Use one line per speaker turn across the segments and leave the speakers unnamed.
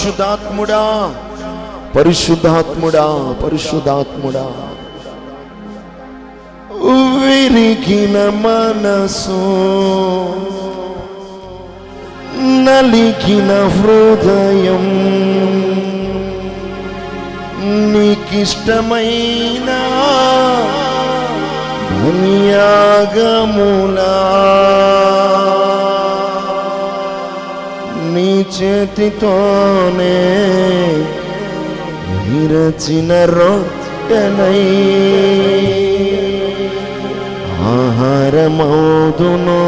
పరిశుద్ధాత్ముడా. పరిశుద్ధాత్ముడా పరిశుద్ధాత్ముడా. విరిగిన మనసు. నలిగిన హృదయం. నీకిష్టమైన ధన్యాగములా చేతితోనే విరచిన రొట్టెనై ఆహారమౌదును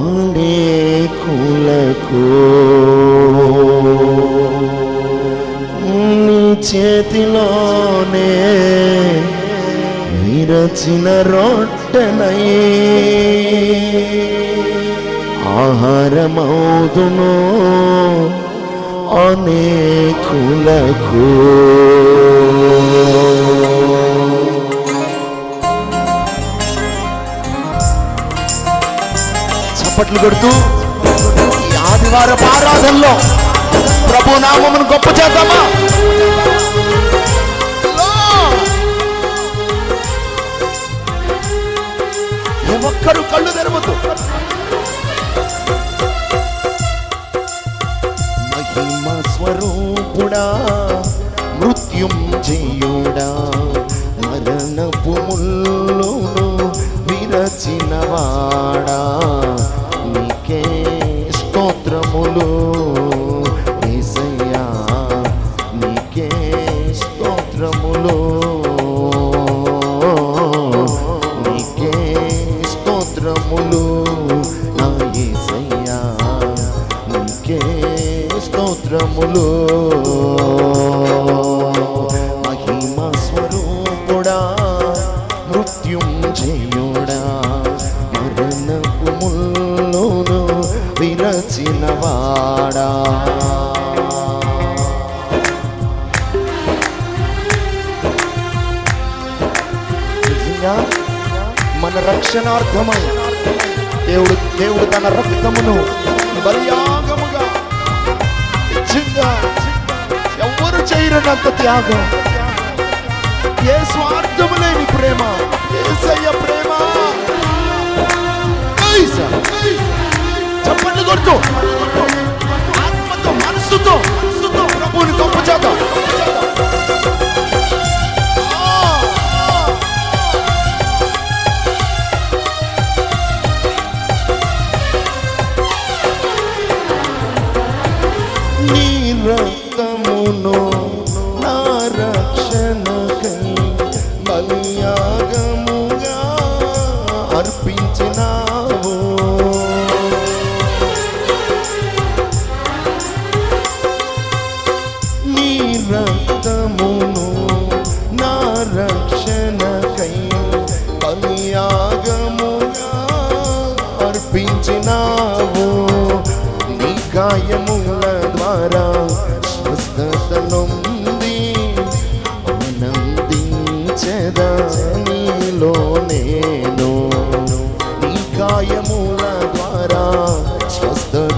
అనేకులకు నీ చేతిలోనే విరచిన రొట్టెనై ఆహారమౌదును అనేకులకు. చప్పట్లు కొడుతూ ఈ ఆదివార ఆరాధనలో ప్రభు నామమును గొప్ప చేద్దామా? ఒక్కరు కళ్ళు తెరవద్దు. మహిమ స్వరూపుడా మృత్యుంజయుడా మరణపు ముల్లును విరచినవాడా. విరచినవాడా నిజంగా మన రక్షణార్థమై దేవుడు దేవుడు తన రక్తమును బలియాగముగా నిజంగా ఎవ్వరు చేయరనంత త్యాగం? ఏ స్వార్థము లేని ప్రేమ ఏసయ్య ప్రేమ. చెప్పండి చప్పట్లు కొడుతూ 速度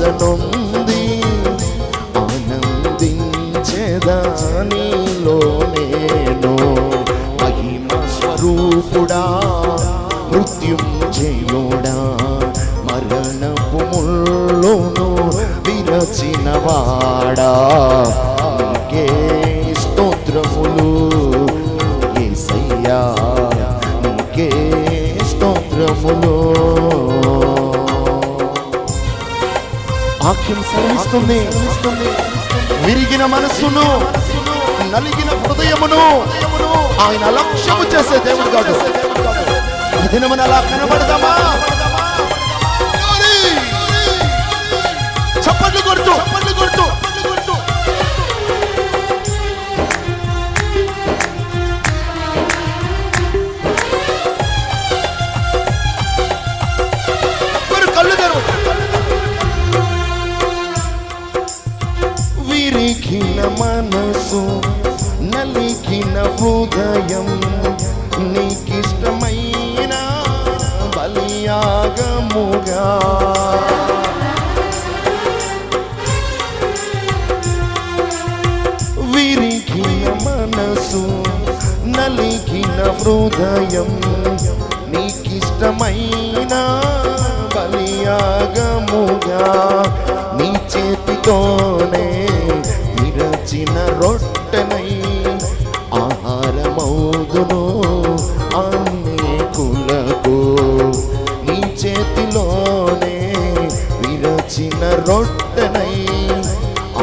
വാഴ്ത്തണം వాక్యం విరిగిన మనస్సును నలిగిన హృదయమును ఆయన లక్ష్యము చేసే దేవుడు కాదు. ఈ దినమున అలా కనబడదామా? చప్పట్లు కొడుతూ చప్పట్లు కొడుతూ. మన హృదయం నీకిష్టమైన బలియాగముగా. విరిగిన మనసు నలిగిన హృదయం. నీకిష్టమైన బలియాగముగా. నీ చేతితోనే విరచిన రొట్టెనై పొరుగును అన్ని కులకు నీ చేతిలోనే విరచిన రొట్టెనై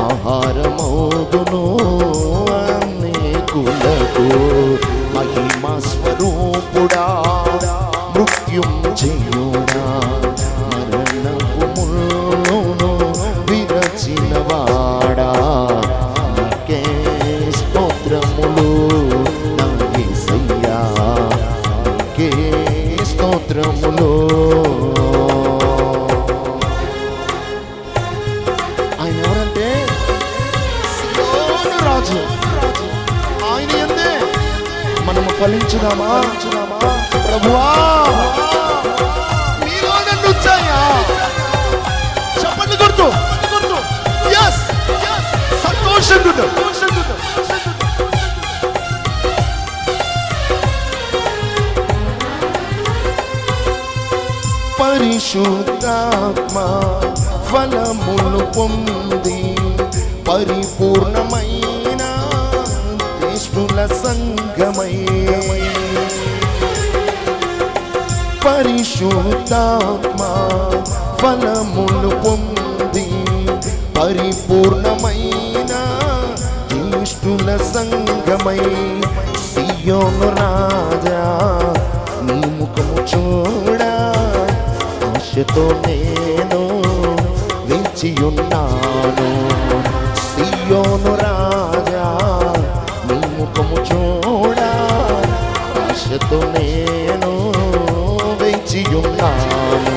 ఆహారమోగును అన్ని కులకు మహిమ స్వరూపుడా మృత్యుంజయుడా మరణపు మనము ఫలించుదామా ప్రభువా మీలో నన్ను వచ్చాయా చెప్పండి గుర్తు. గుర్తు ఎస్ సంతోషంగా పరిశుద్ధాత్మ ఫలములు పొంది పరిపూర్ణమై సంగమై పరిశుద్ధాత్మ ఫలములు పొంది పరిపూర్ణమైన జ్యేష్ఠుల సంగమై సియోను రాజా నీ ముఖము చూడ. ఆశతో నేను వేచియున్నాను సియోను రాజా ఆశతో నేను వేచియున్నాను.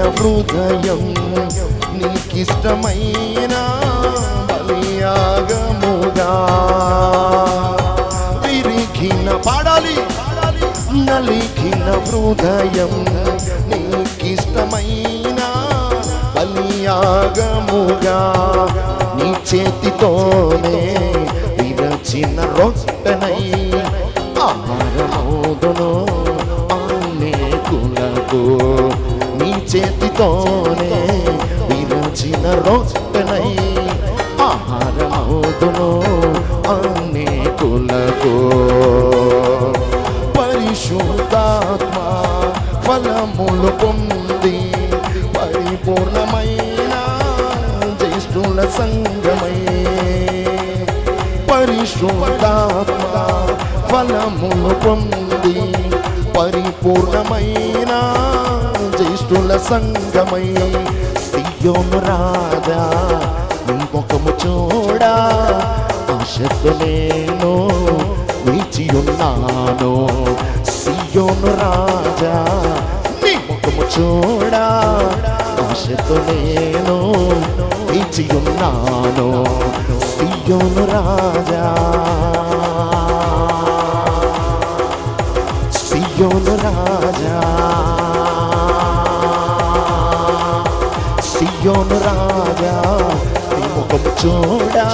నలిగిన హృదయం నీకిష్టమైన బలియాగముగా విరిగిన పాడాలి నలిగిన హృదయం నీకిష్టమైన బలియాగముగా నీ చేతితోనే విరచిన రొట్టనై ఆహారమోదును అనేకులకు నీ చేతితోనే విరచిన ఆహారమవుతును ఆహారమోదును కులకు. పరిశుద్ధాత్మ ఫలములు పొంది పరిపూర్ణమైన జ్యేష్ఠుల సంగమై పరిశుద్ధాత్మ ఫలములు పొంది పరిపూర్ణమైన జ్యేష్ఠుల సంగమై. సియోను రాజా నీ ముఖము చూడా. ఆశతో నేను వేచి ఉన్నాను. సియోను రాజా నీ ముఖము చూడా. ఆశతో నేను వేచి ఉన్నాను. సియోను రాజా సియోను రాజా యోను రాజా నీ ముఖం చూడా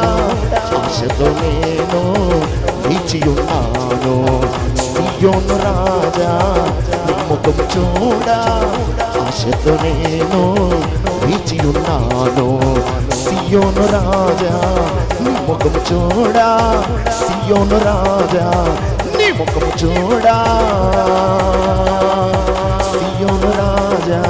ఆశతో నేను వేచి ఉన్నాను యోను రాజా నీ ముఖం చూడా ఆశతో నేను వేచి ఉన్నాను సియోను రాజా నీ ముఖం చూడా సియోను రాజా నీ ముఖం చూడా. సియోను రాజా.